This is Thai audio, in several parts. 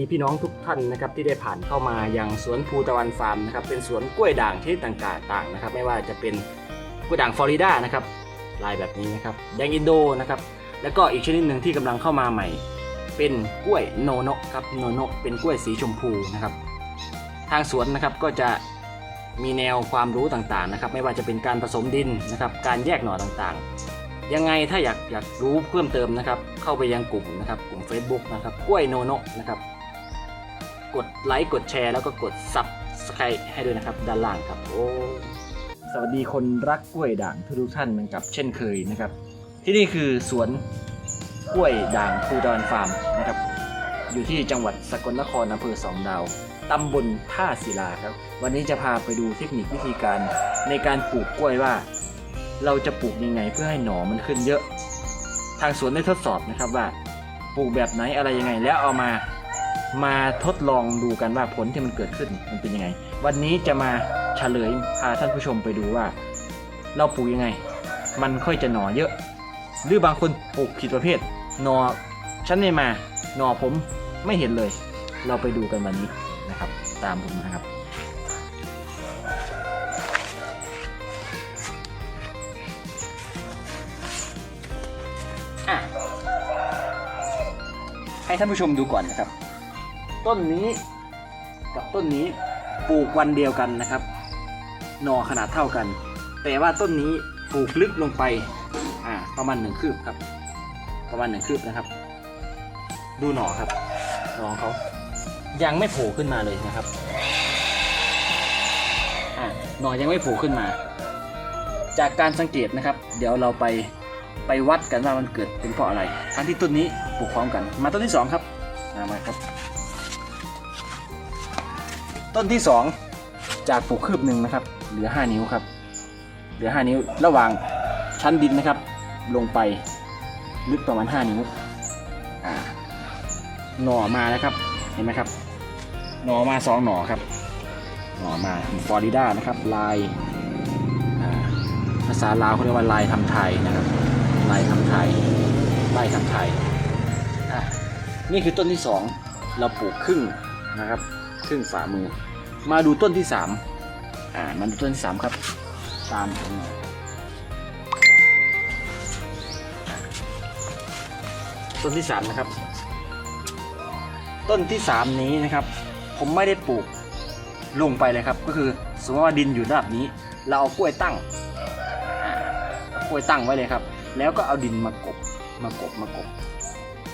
ดีพี่น้องทุกท่านนะครับที่ได้ผ่านเข้ามายังสวนภูตะวันฟาร์มนะครับเป็นสวนกล้วยด่างชนิดต่างๆนะครับไม่ว่าจะเป็นกล้วยด่างฟลอริดานะครับลายแบบนี้นะครับแดงอินโดนะครับแล้วก็อีกชนิดหนึ่งที่กำลังเข้ามาใหม่ เป็นกล้วยโนโนะครับโนโนเป็นกล้วยสีชมพูนะครับทางสวนนะครับก็จะมีแนวความรู้ต่างๆนะครับไม่ว่าจะเป็นการผสมดินนะครับการแยกหน่อต่างๆ ยังไงถ้าอยากอยากรู้เพิ่มเติมนะครับเข้าไปยังกลุ่มนะครับกลุ่ม Facebook นะครับกล้วยโนโนนะครับ กดไลค์กดแชร์แล้วก็กดซับสไครต์ให้ด้วยนะครับ ด้านล่างครับโอ้สวัสดีคนรักกล้วยด่างทุกท่านเหมือนกับ เช่นเคยนะครับ ที่นี่คือสวนกล้วยด่างภูดอนฟาร์มนะครับ อยู่ที่จังหวัดสกลนครอำเภอสองดาวตำบลท่าศิลาครับ วันนี้จะพาไปดูเทคนิควิธีการในการปลูกกล้วยว่า เราจะปลูกยังไงเพื่อให้หน่อมันขึ้นเยอะ ทางสวนได้ทดสอบนะครับว่า ปลูกแบบไหนอะไรยังไงแล้วเอามา มาทดลองดูกันว่าผลที่มันเกิดขึ้นมันเป็นยังไง วันนี้จะมาเฉลยพาท่านผู้ชมไปดูว่า เราปลูกยังไง มันค่อยจะหน่อเยอะ หรือบางคนปลูกผิดประเภทหนอฉันไม่มาหนอผมไม่เห็นเลย เราไปดูกันวันนี้นะครับ ตามผมนะครับให้ท่านผู้ชมดูก่อนนะครับ ต้นนี้กับต้นนี้ปลูกวันเดียวกันนะครับหน่อขนาดเท่ากัน แต่ว่าต้นนี้ปลูกลึกลงไปอ่าประมาณหนึ่งคืบครับ ประมาณหนึ่งคืบนะครับ ดูหน่อครับหน่อเขายังไม่โผล่ขึ้นมาเลยนะครับอ่าหน่อยังไม่โผล่ขึ้นมา จากการสังเกตนะครับ เดี๋ยวเราไปไปวัดกันว่ามันเกิดเป็นเพราะอะไรทั้งที่ต้นนี้ปลูกพร้อมกัน มาต้นที่สองครับมาครับ ต้นที่สองจากปลูกคืบหนึ่งนะครับ เหลือ 5 นิ้วครับ เหลือ 5 นิ้ว ระหว่างชั้นดินนะครับ ลงไปลึกประมาณ 5 นิ้วอ่าหน่อมานะครับ เห็นไหมครับ หน่อมาสองหน่อครับ หน่อมาฟลอริดานะครับ ลายภาษาลาวเขาเรียกว่าลายทำไทยนะครับ ลายทำไทยลายทำไทย นี่คือต้นที่สองเราปลูกครึ่งนะครับ ครึ่งฝ่ามือ มาดูต้นที่สามอ่ามาดูต้นที่สามครับ ตามผมมาต้นที่สามนะครับ ต้นที่สามนี้นะครับ ผมไม่ได้ปลูกลงไปเลยครับ ก็คือสมมติว่าดินอยู่ระดับนี้ เราเอากล้วยตั้งกล้วยตั้งไว้เลยครับ แล้วก็เอาดินมากบมากบมากบ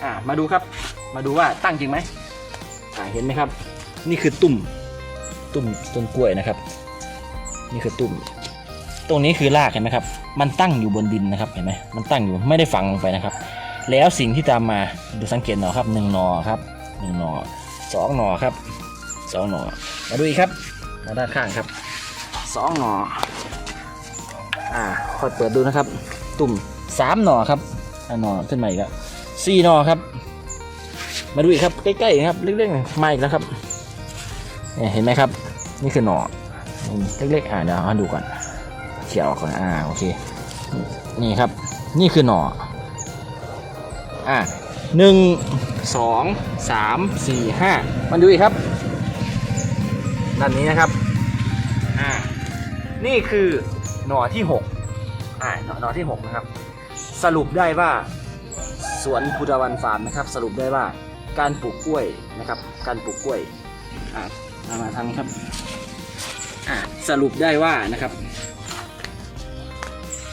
อ่ามาดูครับ มาดูว่าตั้งจริงไหมอ่าเห็นไหมครับ นี่คือตุ่มตุ่มต้นกล้วยนะครับ นี่คือตุ่ม ตรงนี้คือรากเห็นไหมครับ มันตั้งอยู่บนดินนะครับเห็นไหมมันตั้งอยู่ไม่ได้ฝังลงไปนะครับ แล้วสิ่งที่ตามมาดูสังเกตหน่อครับหนึ่งหน่อครับหนึ่งหน่อสองหน่อครับสองหน่อมาดูอีกครับมาด้านข้างครับสองหน่ออ่าค่อยเปิดดูนะครับ ตุ่มสามหน่อครับหน่อขึ้นมาอีกแล้วสี่หน่อครับ มาดูอีกครับใกล้ๆครับเล็กๆมาอีกแล้วครับ เห็นไหมครับ นี่คือหน่อเล็กๆอ่าเดี๋ยวมาดูก่อนเขี่ยออกก่อนอ่าโอเค นี่ครับ นี่คือหน่อ อ่าหนึ่งสองสามสี่ห้ามันดูอีกครับ ด้านนี้นะครับ อ่า นี่คือหน่อที่หกอ่าหน่อหน่อที่หกนะครับ สรุปได้ว่าสวนพุทธวันฟาร์มนะครับ สรุปได้ว่าการปลูกกล้วยนะครับ การปลูกกล้วยอ่า มามาทางนี้ครับอะสรุปได้ว่านะครับ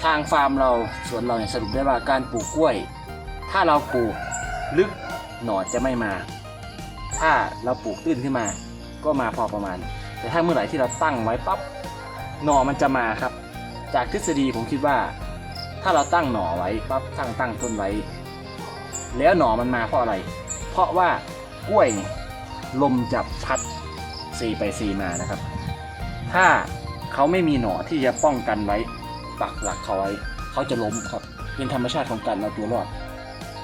ทางฟาร์มเราสวนเราเนี่ยสรุปได้ว่าการปลูกกล้วย ถ้าเราปลูกลึกหน่อจะไม่มา ถ้าเราปลูกตื้นขึ้นมา ก็มาพอประมาณ แต่ถ้าเมื่อไหร่ที่เราตั้งไว้ปั๊บหนอมันจะมาครับ จากทฤษฎีผมคิดว่า ถ้าเราตั้งหนอไว้ปั๊บตั้งตั้งต้นไว้ แล้วหนอมันมาเพราะอะไร เพราะว่ากล้วยเนี่ยลมจะพัด ซีไปซีมานะครับ ถ้าเขาไม่มีหน่อที่จะป้องกันไว้ปักหลักเขาไว้เขาจะล้มครับ เป็นธรรมชาติของการเอาตัวรอด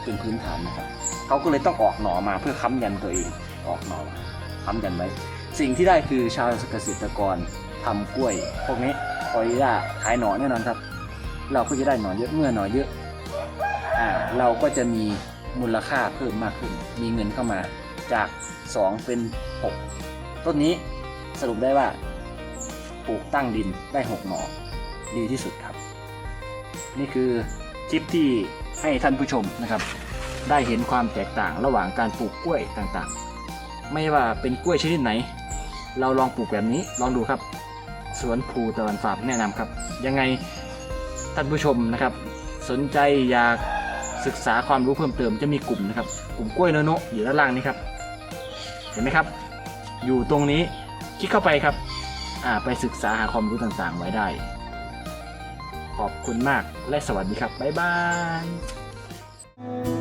เป็นพื้นฐานนะครับเขาก็เลยต้องออกหน่อมาเพื่อค้ำยันตัวเองออกหน่อมาค้ำยันไว้ สิ่งที่ได้คือชาวเกษตรกรทำกล้วย พวกนี้คอยย่าขายหน่อแน่นอนครับ เราก็จะได้หน่อเยอะเมื่อหน่อเยอะอ่าเราก็จะมีมูลค่าเพิ่มมากขึ้น มีเงินเข้ามาจาก 2 เป็น 6 ต้นนี้สรุปได้ว่าปลูกตั้งดินได้6หน่อดีที่สุดครับ นี่คือคลิปที่ให้ท่านผู้ชมนะครับ ได้เห็นความแตกต่างระหว่างการปลูกกล้วยต่างๆ ไม่ว่าเป็นกล้วยชนิดไหน เราลองปลูกแบบนี้ลองดูครับ สวนภูตะวันฟาร์มแนะนำครับ ยังไงท่านผู้ชมนะครับ สนใจอยากศึกษาความรู้เพิ่มเติมจะมีกลุ่มนะครับ กลุ่มกล้วยโนโนอยู่ด้านล่างนี้ครับ เห็นไหมครับ อยู่ตรงนี้คลิกเข้าไปครับ อ่าไปศึกษาหาความรู้ต่างๆ ไว้ได้ ขอบคุณมากและสวัสดีครับ บ๊ายบาย